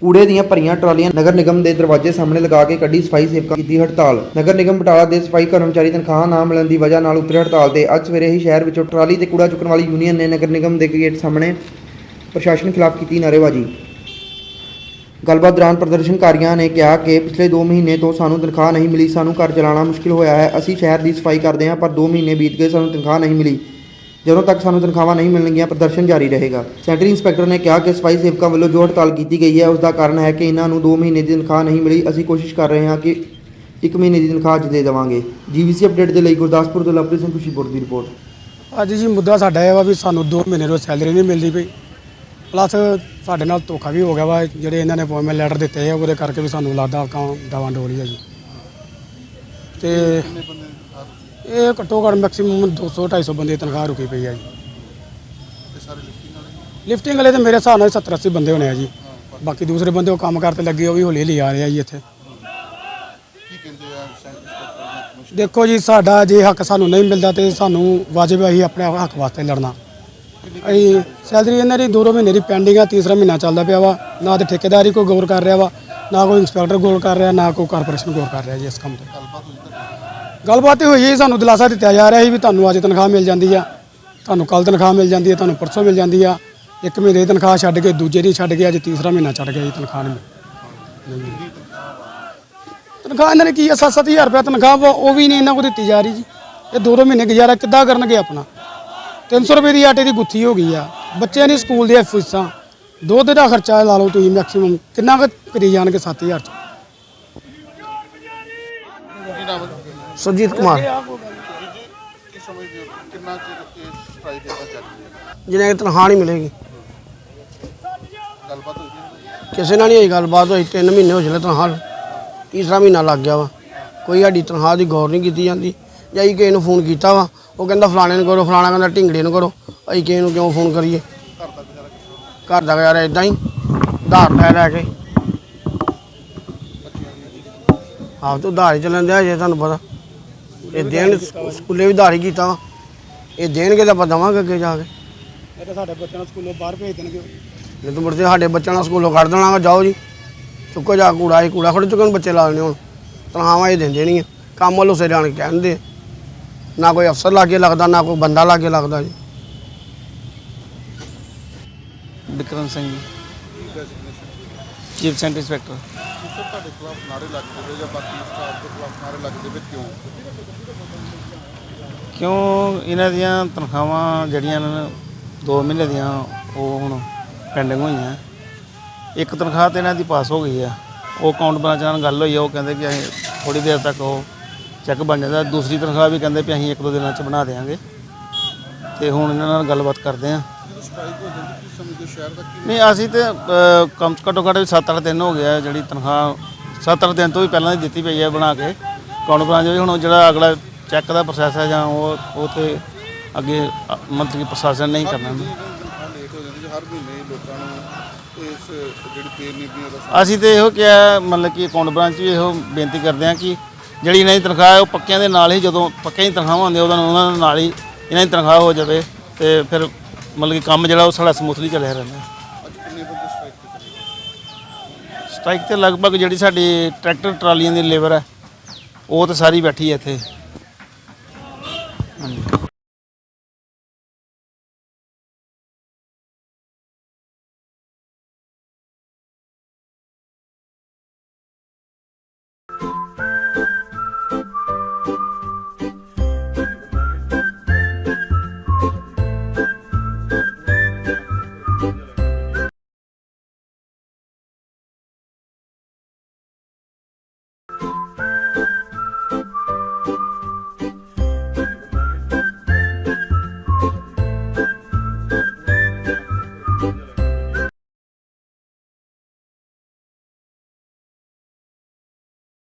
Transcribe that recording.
ਕੂੜੇ ਦੀਆਂ ਭਰੀਆਂ ਟਰਾਲੀਆਂ ਨਗਰ ਨਿਗਮ ਦੇ ਦਰਵਾਜ਼ੇ ਸਾਹਮਣੇ ਲਗਾ ਕੇ ਕੱਢੀ ਸਫ਼ਾਈ ਸੇਵਕਾਂ ਕੀਤੀ ਹੜਤਾਲ। ਨਗਰ ਨਿਗਮ ਬਟਾਲਾ ਦੇ ਸਫ਼ਾਈ ਕਰਮਚਾਰੀ ਤਨਖਾਹ ਨਾ ਮਿਲਣ ਦੀ ਵਜ੍ਹਾ ਨਾਲ ਉਤਰੇ ਹੜਤਾਲ ਤੇ ਅੱਜ ਸਵੇਰੇ ਹੀ ਸ਼ਹਿਰ ਵਿੱਚੋਂ ਟਰਾਲੀ ਤੇ ਕੂੜਾ ਚੁੱਕਣ ਵਾਲੀ ਯੂਨੀਅਨ ਨੇ ਨਗਰ ਨਿਗਮ ਦੇ ਗੇਟ ਸਾਹਮਣੇ ਪ੍ਰਸ਼ਾਸਨ ਖਿਲਾਫ ਕੀਤੀ ਨਾਅਰੇਬਾਜ਼ੀ। ਗੱਲਬਾਤ ਦੌਰਾਨ ਪ੍ਰਦਰਸ਼ਨਕਾਰੀਆਂ ਨੇ ਕਿਹਾ ਕਿ ਪਿਛਲੇ 2 ਮਹੀਨੇ ਤੋਂ ਸਾਨੂੰ ਤਨਖਾਹ ਨਹੀਂ ਮਿਲੀ, ਸਾਨੂੰ ਘਰ ਚਲਾਉਣਾ ਮੁਸ਼ਕਿਲ ਹੋਇਆ ਹੈ। ਅਸੀਂ ਸ਼ਹਿਰ ਦੀ ਸਫ਼ਾਈ ਕਰਦੇ ਹਾਂ, ਪਰ 2 ਮਹੀਨੇ ਬੀਤ ਗਏ, ਸਾਨੂੰ ਤਨਖਾਹ ਨਹੀਂ ਮਿਲੀ। ਜਦੋਂ ਤੱਕ ਸਾਨੂੰ ਤਨਖਾਹਾਂ ਨਹੀਂ ਮਿਲਣਗੀਆਂ, ਪ੍ਰਦਰਸ਼ਨ ਜਾਰੀ ਰਹੇਗਾ। ਸੈਂਟਰੀ ਇੰਸਪੈਕਟਰ ਨੇ ਕਿਹਾ ਕਿ ਸਫ਼ਾਈ ਸੇਵਕਾਂ ਵੱਲੋਂ ਜੋ ਹੜਤਾਲ ਕੀਤੀ ਗਈ ਹੈ। ਉਸ ਦਾ ਕਾਰਨ ਹੈ ਕਿ ਇਹਨਾਂ ਨੂੰ 2 ਮਹੀਨੇ ਦੀ ਤਨਖਾਹ ਨਹੀਂ ਮਿਲੀ। ਅਸੀਂ ਕੋਸ਼ਿਸ਼ ਕਰ ਰਹੇ ਹਾਂ ਕਿ 1 ਮਹੀਨੇ ਦੀ ਤਨਖਾਹ ਅੱਜ ਦੇ ਦੇਵਾਂਗੇ। ਜੀਵੀਸੀ ਅਪਡੇਟ ਦੇ ਲਈ ਗੁਰਦਾਸਪੁਰ ਤੋਂ ਲਵਪ੍ਰੀਤ ਸਿੰਘ ਖੁਸ਼ੀਪੁਰ ਦੀ ਰਿਪੋਰਟ। ਅੱਜ ਜੀ ਮੁੱਦਾ ਸਾਡਾ ਇਹ ਵਾ ਵੀ ਸਾਨੂੰ 2 ਮਹੀਨੇ ਤੋਂ ਸੈਲਰੀ ਨਹੀਂ ਮਿਲਦੀ ਪਈ। ਪਲੱਸ ਸਾਡੇ ਨਾਲ ਧੋਖਾ ਵੀ ਹੋ ਗਿਆ ਵਾ। ਜਿਹੜੇ ਇਹਨਾਂ ਨੇ ਅਪਾਇੰਟਮੈਂਟ ਲੈਟਰ ਦਿੱਤੇ ਆ, ਉਹਦੇ ਕਰਕੇ ਵੀ ਸਾਨੂੰ ਲੱਗਦਾ ਕੰਮ ਦਵਾਂ ਡੋਰੀ ਆ ਜੀ। ਤੇ ਇਹ ਘੱਟੋ ਘੱਟ ਮੈਕਸਿਮਮ 200 250 ਬੰਦੇ ਦੀ ਤਨਖਾਹ ਰੁਕੀ ਪਈ ਆ ਜੀ। ਲਿਫਟਿੰਗ ਵਾਲੇ? ਤੇ ਮੇਰੇ ਹਿਸਾਬ ਨਾਲ 70 80 ਬੰਦੇ ਹੋਣੇ ਆ ਜੀ। ਬਾਕੀ ਦੂਸਰੇ ਬੰਦੇ ਉਹ ਕੰਮ ਕਰਤੇ ਲੱਗੇ ਉਹ ਵੀ ਹੌਲੀ ਹੌਲੀ ਆ ਰਹੇ ਆ ਜੀ ਇੱਥੇ। ਦੇਖੋ ਜੀ ਸਾਡਾ ਜੇ ਹੱਕ ਸਾਨੂੰ ਨਹੀਂ ਮਿਲਦਾ ਤੇ ਸਾਨੂੰ ਵਾਜਬ ਹੈ ਆਪਣੇ ਹੱਕ ਵਾਸਤੇ ਲੜਨਾ। ਅਸੀਂ ਸੈਲਰੀ ਇਹਨਾਂ ਦੀ ਦੋ ਦੋ ਮਹੀਨੇ ਦੀ ਪੈਂਡਿੰਗ ਆ ਤੀਸਰਾ ਮਹੀਨਾ ਚੱਲਦਾ ਪਿਆ ਵਾ। ਨਾ ਤੇ ਠੇਕੇਦਾਰੀ ਕੋਈ ਗੌਰ ਕਰ ਰਿਹਾ ਵਾ ਨਾ ਕੋਈ ਇੰਸਪੈਕਟਰ ਗੌਰ ਕਰ ਰਿਹਾ ਨਾ ਕੋਈ ਕਾਰਪੋਰੇਸ਼ਨ ਗੌਰ ਕਰ ਰਿਹਾ ਜੀ ਇਸ ਕੰਮ ਤੇ ਗੱਲਬਾਤ ਇਹ ਹੋਈ ਹੈ ਜੀ, ਸਾਨੂੰ ਦਿਲਾਸਾ ਦਿੱਤਾ ਜਾ ਰਿਹਾ ਸੀ ਵੀ ਤੁਹਾਨੂੰ ਅੱਜ ਤਨਖਾਹ ਮਿਲ ਜਾਂਦੀ ਆ ਤੁਹਾਨੂੰ ਕੱਲ ਤਨਖਾਹ ਮਿਲ ਜਾਂਦੀ ਹੈ ਤੁਹਾਨੂੰ ਪਰਸੋਂ ਮਿਲ ਜਾਂਦੀ ਆ। ਇੱਕ ਮਹੀਨੇ ਦੀ ਤਨਖਾਹ ਛੱਡ ਕੇ ਦੂਜੇ ਦੀ ਛੱਡ ਕੇ ਅੱਜ ਤੀਸਰਾ ਮਹੀਨਾ ਛੱਡ ਗਿਆ ਜੀ ਤਨਖਾਹ ਨਹੀਂ ਮਿਲੀ। ਤਨਖਾਹ ਇਹਨਾਂ ਨੇ ਕੀ ਆ 7-7000 ਰੁਪਏ ਤਨਖਾਹ ਵਾ, ਉਹ ਵੀ ਨਹੀਂ ਇਹਨਾਂ ਕੋਲ ਦਿੱਤੀ ਜਾ ਰਹੀ ਜੀ। ਇਹ ਦੋ ਦੋ ਮਹੀਨੇ ਗੁਜ਼ਾਰਾ ਕਿੱਦਾਂ ਕਰਨਗੇ ਆਪਣਾ? 300 ਰੁਪਏ ਦੀ ਆਟੇ ਦੀ ਗੁੱਥੀ ਹੋ ਗਈ ਆ। ਬੱਚਿਆਂ ਦੀ ਸਕੂਲ ਦੀਆਂ ਫੀਸਾਂ ਦੁੱਧ ਦਾ ਖਰਚਾ ਲਾ ਲਓ ਤੁਸੀਂ ਮੈਕਸਿਮਮ ਕਿੰਨਾ ਕੁ ਕਰੀ ਜਾਣਗੇ 7000 ਚ? ਸੁਰਜੀਤ ਕੁਮਾਰ। ਕੀ ਸਮਝਦੇ ਹੋ ਕਿੰਨਾ ਚਿਰ ਇਹ ਸਟ੍ਰਾਈਕ ਇਹਦਾ ਚੱਲ ਰਹੀ ਜਿਹਨੇ ਤਨਖਾਹ ਨਹੀਂ ਮਿਲੇਗੀ। ਗੱਲਬਾਤ ਹੋਈ ਹੈ ਕਿਸੇ ਨਾਲ ਨਹੀਂ ਹੋਈ ਗੱਲਬਾਤ ਹੋਈ 3 ਮਹੀਨੇ ਹੋ ਚਲੇ ਤਨਖਾਹ ਤੀਸਰਾ ਮਹੀਨਾ ਲੱਗ ਗਿਆ ਵਾ। ਕੋਈ ਸਾਡੀ ਤਨਖਾਹ ਦੀ ਗੌਰ ਨਹੀਂ ਕੀਤੀ ਜਾਂਦੀ। ਜਾਈ ਕਿਸੇ ਨੂੰ ਫੋਨ ਕੀਤਾ ਵਾ, ਉਹ ਕਹਿੰਦਾ ਫਲਾਣੇ ਨੂੰ ਕਰੋ, ਫਲਾਣਾ ਕਹਿੰਦਾ ਢਿੰਗੜੇ ਨੂੰ ਕਰੋ। ਅਸੀਂ ਕਿਸੇ ਨੂੰ ਕਿਉਂ ਫੋਨ ਕਰੀਏ? ਘਰ ਦਾ ਗੁਜ਼ਾਰਾ ਕਿਸ ਤਰ੍ਹਾਂ ਘਰ ਦਾ ਗੁਜ਼ਾਰਾ ਇਦਾਂ ਹੀ ਉਧਾਰ ਲੈ ਲੈ ਕੇ। ਆਪ ਤੋਂ ਉਧਾਰ ਹੀ ਚੱਲਣ ਦਿਆ ਜੇ, ਤੁਹਾਨੂੰ ਪਤਾ। ਇਹ ਦੇਣ ਸਕੂਲੇ ਵੀ ਧਾਰ ਕੀਤਾ ਇਹ ਦੇਣਗੇ ਤਾਂ ਆਪਾਂ ਦੇਵਾਂਗੇ ਅੱਗੇ ਜਾ ਕੇ। ਇਹ ਤਾਂ ਸਾਡੇ ਬੱਚਿਆਂ ਨੂੰ ਸਕੂਲੋਂ ਬਾਹਰ ਭੇਜ ਦੇਣਗੇ। ਜੇ ਤੂੰ ਮੁਰਦੇ ਸਾਡੇ ਬੱਚਿਆਂ ਨਾਲ ਸਕੂਲੋਂ ਕੱਢ ਦੇਣਾ ਵਾ, ਜਾਓ ਜੀ। ਚੁੱਕੋ ਜਾ ਕੂੜਾ ਇਹ ਕੂੜਾ ਖੜ ਚੁੱਕਣ ਬੱਚੇ ਲਾ ਲੈਣੇ ਹੁਣ। ਤਨਖਾਹਾਂ ਇਹ ਦਿੰਦੇ ਨਹੀਂ। ਕੰਮ ਵੱਲੋਂ ਸਿਰ ਆਣ ਕੇ ਕਹਿੰਦੇ। ਨਾ ਕੋਈ ਅਫਸਰ ਲਾਗੇ ਲੱਗਦਾ ਨਾ ਕੋਈ ਬੰਦਾ ਲਾਗੇ ਲੱਗਦਾ ਜੀ। Vikram Singh ji. Designation chief centre inspector. ਕਿਸੇ ਤੁਹਾਡੇ ਖਿਲਾਫ ਨਾਰੇ ਲੱਗਦੇ ਵੇ ਜਾਂ ਬਾਕੀ ਸਟਾਫ ਦੇ ਖਿਲਾਫ ਨਾਰੇ ਲੱਗਦੇ ਵੇ ਕਿਉਂ? ਕਿਉਂ ਇਹਨਾਂ ਦੀਆਂ ਤਨਖਾਹਾਂ ਜਿਹੜੀਆਂ ਨੇ 2 ਮਹੀਨੇ ਦੀਆਂ ਉਹ ਹੁਣ ਪੈਂਡਿੰਗ ਹੋਈਆਂ। ਇੱਕ ਤਨਖਾਹ ਤੇ ਇਹਨਾਂ ਦੀ ਪਾਸ ਹੋ ਗਈ ਆ। ਉਹ ਅਕਾਊਂਟ ਬ੍ਰਾਂਚ ਨਾਲ ਗੱਲ ਹੋਈ ਆ ਉਹ ਕਹਿੰਦੇ ਕਿ ਅਸੀਂ ਥੋੜੀ ਦੇਰ ਤੱਕ ਉਹ ਚੈੱਕ ਬਣ ਜਾਂਦਾ। ਦੂਸਰੀ ਤਨਖਾਹ ਵੀ ਕਹਿੰਦੇ ਵੀ ਅਸੀਂ ਇੱਕ ਦੋ ਦਿਨਾਂ ਚ ਬਣਾ ਦੇਵਾਂਗੇ ਤੇ ਹੁਣ ਇਹਨਾਂ ਨਾਲ ਗੱਲਬਾਤ ਕਰਦੇ ਆ। ਜਦੋਂ ਸਟ੍ਰਾਈਕ ਹੋ ਜਾਂਦੀ ਕਿਸ ਸਮੇਂ ਦੇ ਸ਼ਹਿਰ ਦਾ ਕੀ ਨਹੀਂ ਅਸੀਂ ਤੇ ਅਹ, ਕਮ ਘੱਟੋ ਘੱਟ 7-8 ਦਿਨ ਹੋ ਗਿਆ ਜਿਹੜੀ ਤਨਖਾਹ 7-8 ਦਿਨ ਤੋਂ ਵੀ ਪਹਿਲਾਂ ਦੀ ਦਿੱਤੀ ਪਈ ਹੈ ਬਣਾ ਕੇ। ਅਕਾਊਂਟ ਬ੍ਰਾਂਚ ਵੀ ਹੁਣ ਜਿਹੜਾ ਅਗਲਾ ਚੈੱਕ ਦਾ ਪ੍ਰੋਸੈਸ ਹੈ ਜਾਂ ਉਹ ਉਹ ਤੇ ਅੱਗੇ ਅ, ਮਤਲਬ ਕਿ ਪ੍ਰਸ਼ਾਸਨ ਨਹੀਂ ਕਰਨਾ। ਤਨਖਾਹ ਲੇਟ ਹੋ ਜਾਂਦੀ ਹੈ ਹਰ ਮਹੀਨੇ ਲੋਕਾਂ ਨੂੰ ਇਸ ਜਿਹੜੀ ਪੇ ਨਹੀਂ ਵੀ ਉਹਦਾ ਅਸੀਂ ਤੇ ਇਹੋ ਕਿਹਾ ਮਤਲਬ ਕਿ ਅਕਾਊਂਟ ਬ੍ਰਾਂਚ ਵੀ ਇਹੋ ਬੇਨਤੀ ਕਰਦੇ ਹਾਂ ਕਿ ਜਿਹੜੀ ਇਹਨਾਂ ਦੀ ਤਨਖਾਹ ਹੈ ਉਹ ਪੱਕਿਆਂ ਦੇ ਨਾਲ ਹੀ ਜਦੋਂ ਪੱਕਿਆਂ ਦੀ ਤਨਖਾਹਾਂ ਹੁੰਦੀਆਂ ਉਹਨਾਂ ਨੂੰ ਉਹਨਾਂ ਦੇ ਨਾਲ ਹੀ ਇਹਨਾਂ ਦੀ ਤਨਖਾਹ ਹੋ ਜਾਵੇ ਤੇ ਫਿਰ ਮਤਲਬ ਕਿ ਕੰਮ ਜਿਹੜਾ ਉਹ ਸਾਡਾ ਸਮੂਥਲੀ ਚੱਲਿਆ ਰਹਿੰਦਾ। ਸਟ੍ਰਾਈਕ ਤੇ ਲਗਭਗ ਜਿਹੜੀ ਸਾਡੀ ਟਰੈਕਟਰ ਟਰਾਲੀਆਂ ਦੀ ਲੇਬਰ ਹੈ, ਉਹ ਤਾਂ ਸਾਰੀ ਬੈਠੀ ਹੈ ਇੱਥੇ।